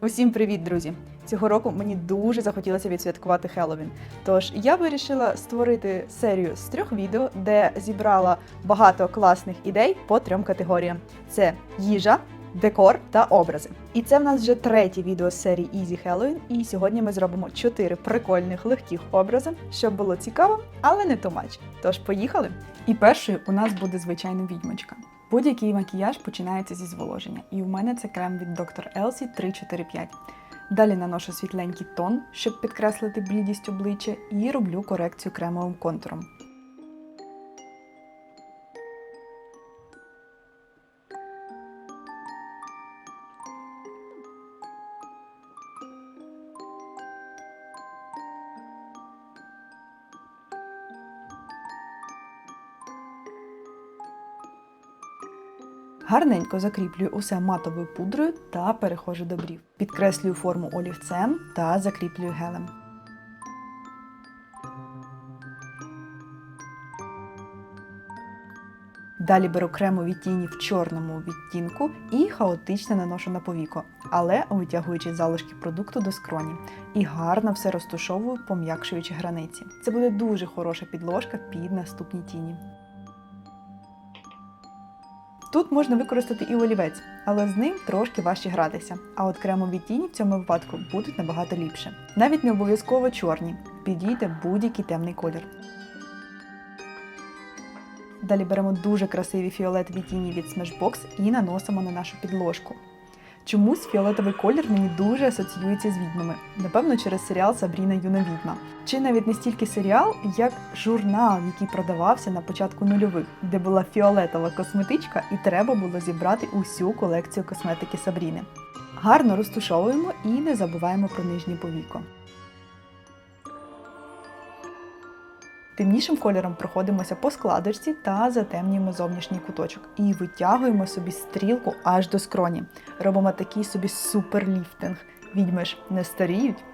Усім привіт, друзі! Цього року мені дуже захотілося відсвяткувати Хеллоуін. Тож я вирішила створити серію з трьох відео, де зібрала багато класних ідей по трьом категоріям: це їжа, декор та образи. І це в нас вже третє відео з серії Easy Halloween, І сьогодні ми зробимо чотири прикольних легких образи, щоб було цікаво, але не much. Тож поїхали! І першою у нас буде звичайна відьмочка. Будь-який макіяж починається зі зволоження, і у мене це крем від Dr. Elsie 345. Далі наношу світленький тон, щоб підкреслити блідість обличчя, і роблю корекцію кремовим контуром. Гарненько закріплюю усе матовою пудрою та переходжу до брів. Підкреслюю форму олівцем та закріплюю гелем. Далі беру кремові тіні в чорному відтінку і хаотично наношу на повіко, але витягуючи залишки продукту до скроні. І гарно все розтушовую, пом'якшуючи границі. Це буде дуже хороша підложка під наступні тіні. Тут можна використати і олівець, але з ним трошки важче гратися. А от кремові тіні в цьому випадку будуть набагато ліпше. Навіть не обов'язково чорні, підійде будь-який темний колір. Далі беремо дуже красиві фіолетові тіні від Smashbox і наносимо на нашу підложку. Чомусь фіолетовий колір мені дуже асоціюється з відьмами, напевно, через серіал Сабріна Юна Відьма. Чи навіть не стільки серіал, як журнал, який продавався на початку нульових, де була фіолетова косметичка, і треба було зібрати усю колекцію косметики Сабріни. Гарно розтушовуємо і не забуваємо про нижнє повіко. Темнішим кольором проходимося по складочці та затемнюємо зовнішній куточок. І витягуємо собі стрілку аж до скроні. Робимо такий собі суперліфтинг. Відьми ж не старіють.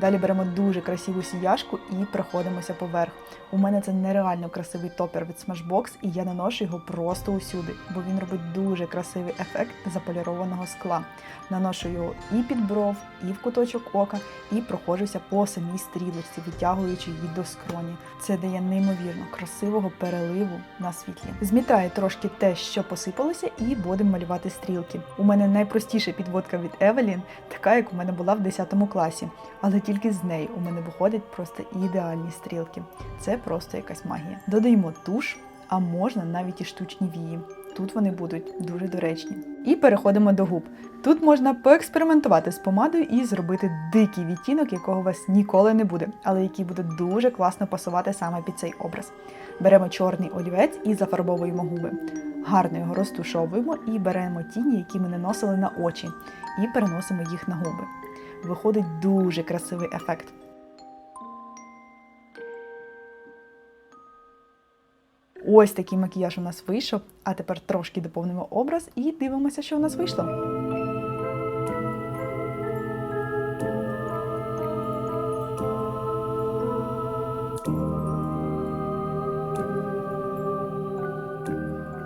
Далі беремо дуже красиву сіяшку і проходимося поверх. У мене це нереально красивий топер від Smashbox, і я наношу його просто усюди, бо він робить дуже красивий ефект заполірованого скла. Наношу його і під бров, і в куточок ока, і проходжуся по самій стрілочці, витягуючи її до скроні. Це дає неймовірно красивого переливу на світлі. Змітаю трошки те, що посипалося, і будемо малювати стрілки. У мене найпростіша підводка від Евелін, така як у мене була в 10 класі. Але тільки з неї у мене виходять просто ідеальні стрілки. Це просто якась магія. Додаємо туш, а можна навіть і штучні вії. Тут вони будуть дуже доречні. І переходимо до губ. Тут можна поекспериментувати з помадою і зробити дикий відтінок, якого у вас ніколи не буде, але який буде дуже класно пасувати саме під цей образ. Беремо чорний олівець і зафарбовуємо губи. Гарно його розтушовуємо і беремо тіні, які ми наносили на очі, і переносимо їх на губи. Виходить дуже красивий ефект. Ось такий макіяж у нас вийшов. А тепер трошки доповнимо образ і дивимося, що у нас вийшло.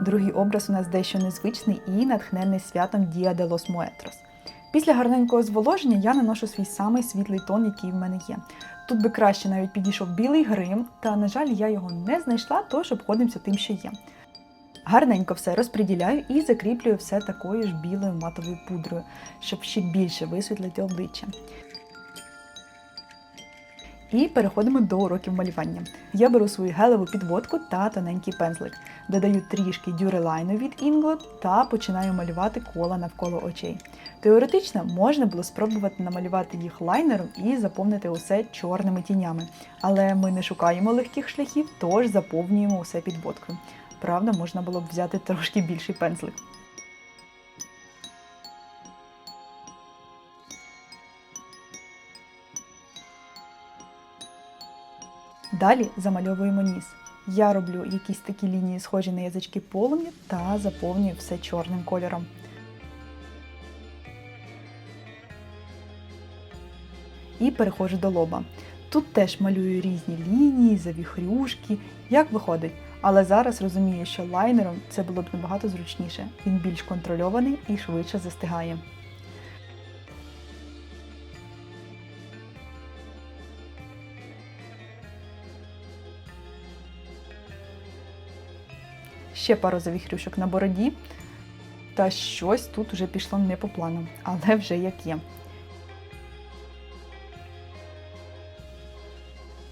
Другий образ у нас дещо незвичний і натхнений святом Dia de los Muertos. Після гарненького зволоження я наношу свій самий світлий тон, який в мене є. Тут би краще навіть підійшов білий грим, та, на жаль, я його не знайшла, тож обходимося тим, що є. Гарненько все розподіляю і закріплюю все такою ж білою матовою пудрою, щоб ще більше висвітлити обличчя. І переходимо до уроків малювання. Я беру свою гелеву підводку та тоненький пензлик. Додаю трішки дюрелайну від Inglot та починаю малювати кола навколо очей. Теоретично можна було спробувати намалювати їх лайнером і заповнити усе чорними тінями. Але ми не шукаємо легких шляхів, тож заповнюємо усе підводкою. Правда, можна було б взяти трошки більший пензлик. Далі замальовуємо ніс. Я роблю якісь такі лінії, схожі на язички полум'я та заповнюю все чорним кольором. І переходжу до лоба. Тут теж малюю різні лінії, завіхрюшки, як виходить. Але зараз розумію, що лайнером це було б набагато зручніше. Він більш контрольований і швидше застигає. Ще пару завіхрюшок на бороді. Та щось тут вже пішло не по плану, але вже як є.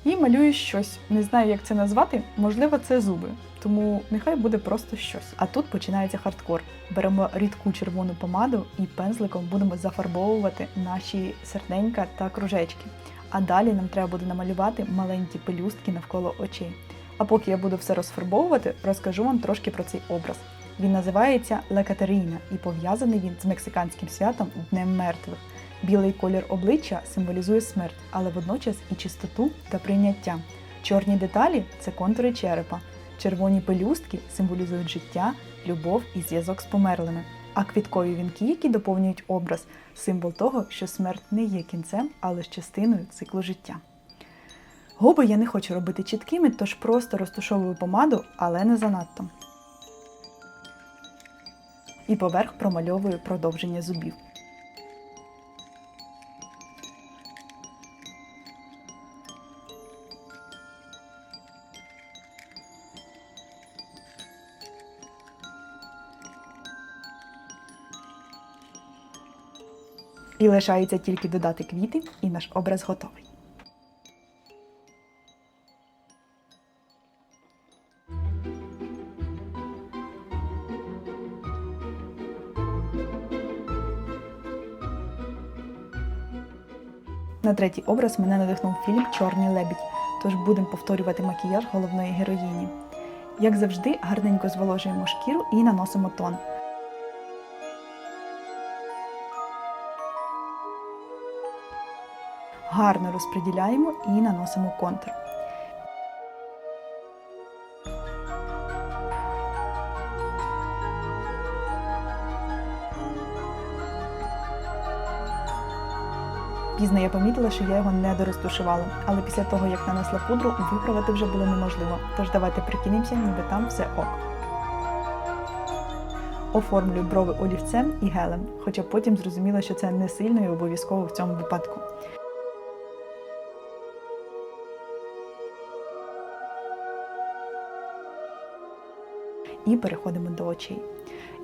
І малюю щось. Не знаю, як це назвати. Можливо, це зуби. Тому нехай буде просто щось. А тут починається хардкор. Беремо рідку червону помаду і пензликом будемо зафарбовувати наші серденька та кружечки. А далі нам треба буде намалювати маленькі пелюстки навколо очей. А поки я буду все розфарбовувати, розкажу вам трошки про цей образ. Він називається Ла Катерина і пов'язаний він з мексиканським святом Днем мертвих. Білий колір обличчя символізує смерть, але водночас і чистоту та прийняття. Чорні деталі це контури черепа. Червоні пелюстки символізують життя, любов і зв'язок з померлими. А квіткові вінки, які доповнюють образ, символ того, що смерть не є кінцем, а лише частиною циклу життя. Губи я не хочу робити чіткими, тож просто розташовую помаду, але не занадто. І поверх промальовую продовження зубів. І лишається тільки додати квіти, і наш образ готовий. На третій образ мене надихнув фільм Чорний лебідь, тож будемо повторювати макіяж головної героїні. Як завжди, гарненько зволожуємо шкіру і наносимо тон. Гарно розподіляємо і наносимо контур. Пізно я помітила, що я його не дорозтушувала, але після того, як нанесла пудру, виправити вже було неможливо. Тож давайте прикинемося, ніби там все ок. Оформлюю брови олівцем і гелем, хоча потім зрозуміла, що це не сильно і обов'язково в цьому випадку. І переходимо до очей.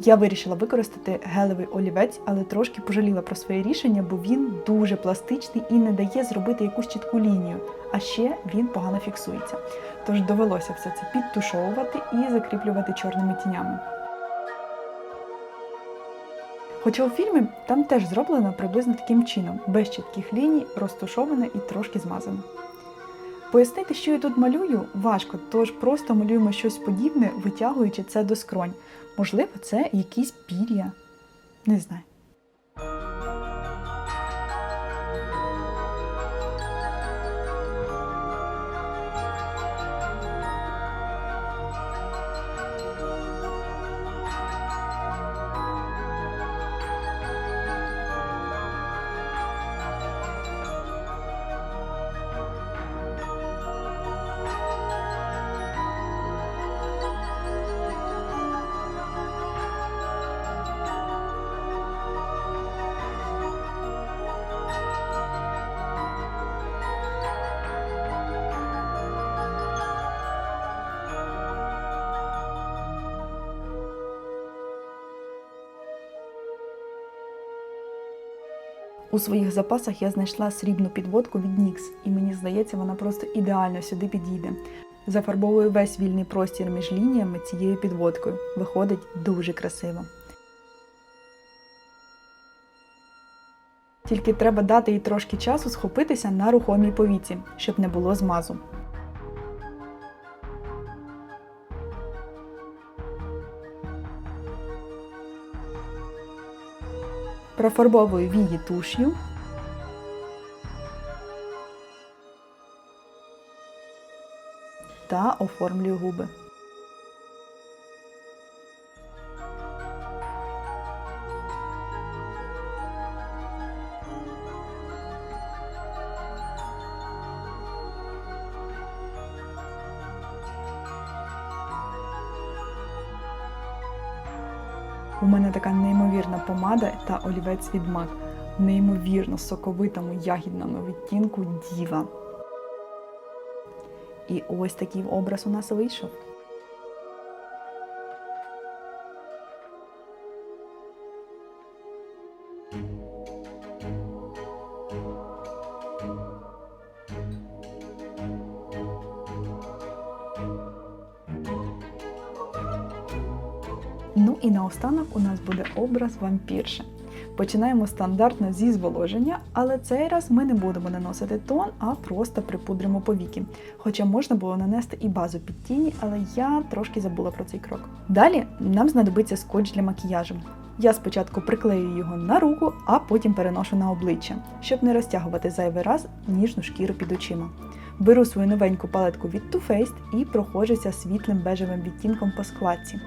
Я вирішила використати гелевий олівець, але трошки пожаліла про своє рішення, бо він дуже пластичний і не дає зробити якусь чітку лінію. А ще він погано фіксується. Тож довелося все це підтушовувати і закріплювати чорними тінями. Хоча у фільмі там теж зроблено приблизно таким чином, без чітких ліній, розтушоване і трошки змазане. Пояснити, що я тут малюю, важко, тож просто малюємо щось подібне, витягуючи це до скронь. Можливо, це якісь пір'я. Не знаю. У своїх запасах я знайшла срібну підводку від NYX, і мені здається, вона просто ідеально сюди підійде. Зафарбовую весь вільний простір між лініями цією підводкою. Виходить дуже красиво. Тільки треба дати їй трошки часу схопитися на рухомій повіці, щоб не було змазу. Профарбовую вії туш'ю. та оформлюю губи. У мене така неймовірна помада та олівець від MAC. В неймовірно соковитому ягідному відтінку діва. І ось такий образ у нас вийшов. І наостанок у нас буде образ вампірши. Починаємо стандартно зі зволоження, але цей раз ми не будемо наносити тон, а просто припудримо повіки. Хоча можна було нанести і базу під тіні, але я трошки забула про цей крок. Далі нам знадобиться скотч для макіяжу. Я спочатку приклею його на руку, а потім переношу на обличчя, щоб не розтягувати зайвий раз ніжну шкіру під очима. Беру свою новеньку палетку від Too Faced і проходжуся світлим бежевим відтінком по складці.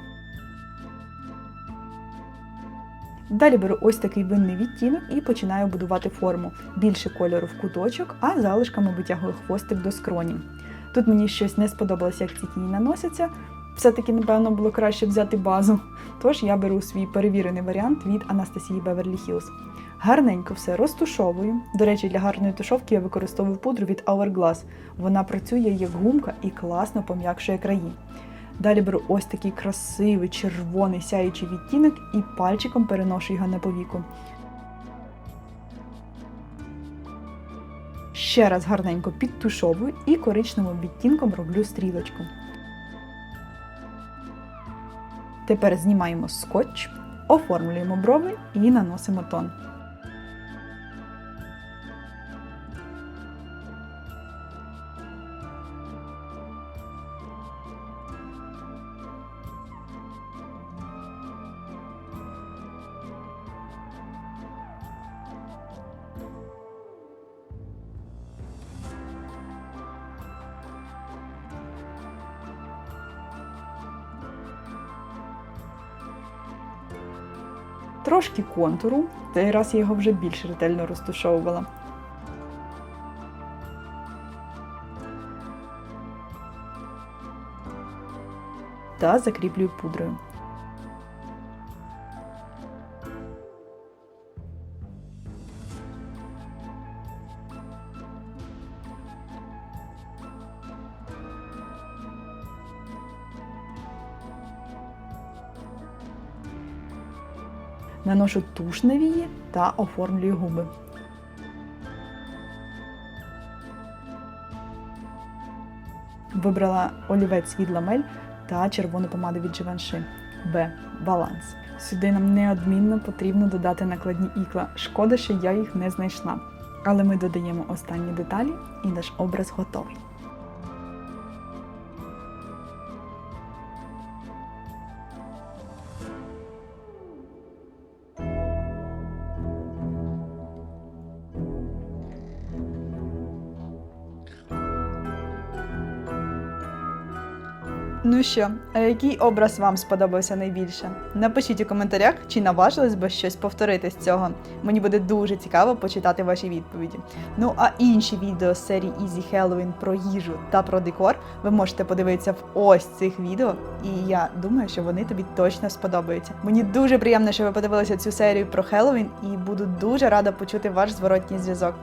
Далі беру ось такий винний відтінок і починаю будувати форму. Більше кольору в куточок, а залишками витягую хвостик до скроні. Тут мені щось не сподобалося, як ці тіні наносяться. Все-таки, напевно, було краще взяти базу. Тож я беру свій перевірений варіант від Анастасії Беверлі Hills. Гарненько все розтушовую. До речі, для гарної тушовки я використовую пудру від Hourglass. Вона працює як гумка і класно пом'якшує краї. Далі беру ось такий красивий червоний сяючий відтінок і пальчиком переношу його на повіку. Ще раз гарненько підтушовую і коричневим відтінком роблю стрілочку. Тепер знімаємо скотч, оформлюємо брови і наносимо тон. Трошки контуру, цей раз я його вже більш ретельно розтушовувала. Та закріплюю пудрою. Наношу туш на вії та оформлюю губи. Вибрала олівець від ламель та червону помаду від Givenchy Б. Баланс. Сюди нам неодмінно потрібно додати накладні ікла. Шкода, що я їх не знайшла. Але ми додаємо останні деталі і наш образ готовий. Ну що, а який образ вам сподобався найбільше? Напишіть у коментарях, чи наважились би щось повторити з цього. Мені буде дуже цікаво почитати ваші відповіді. Ну а інші відео з серії Easy Halloween про їжу та про декор ви можете подивитися в ось цих відео, і я думаю, що вони тобі точно сподобаються. Мені дуже приємно, що ви подивилися цю серію про Хеллоуін, і буду дуже рада почути ваш зворотній зв'язок.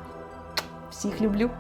Всіх люблю!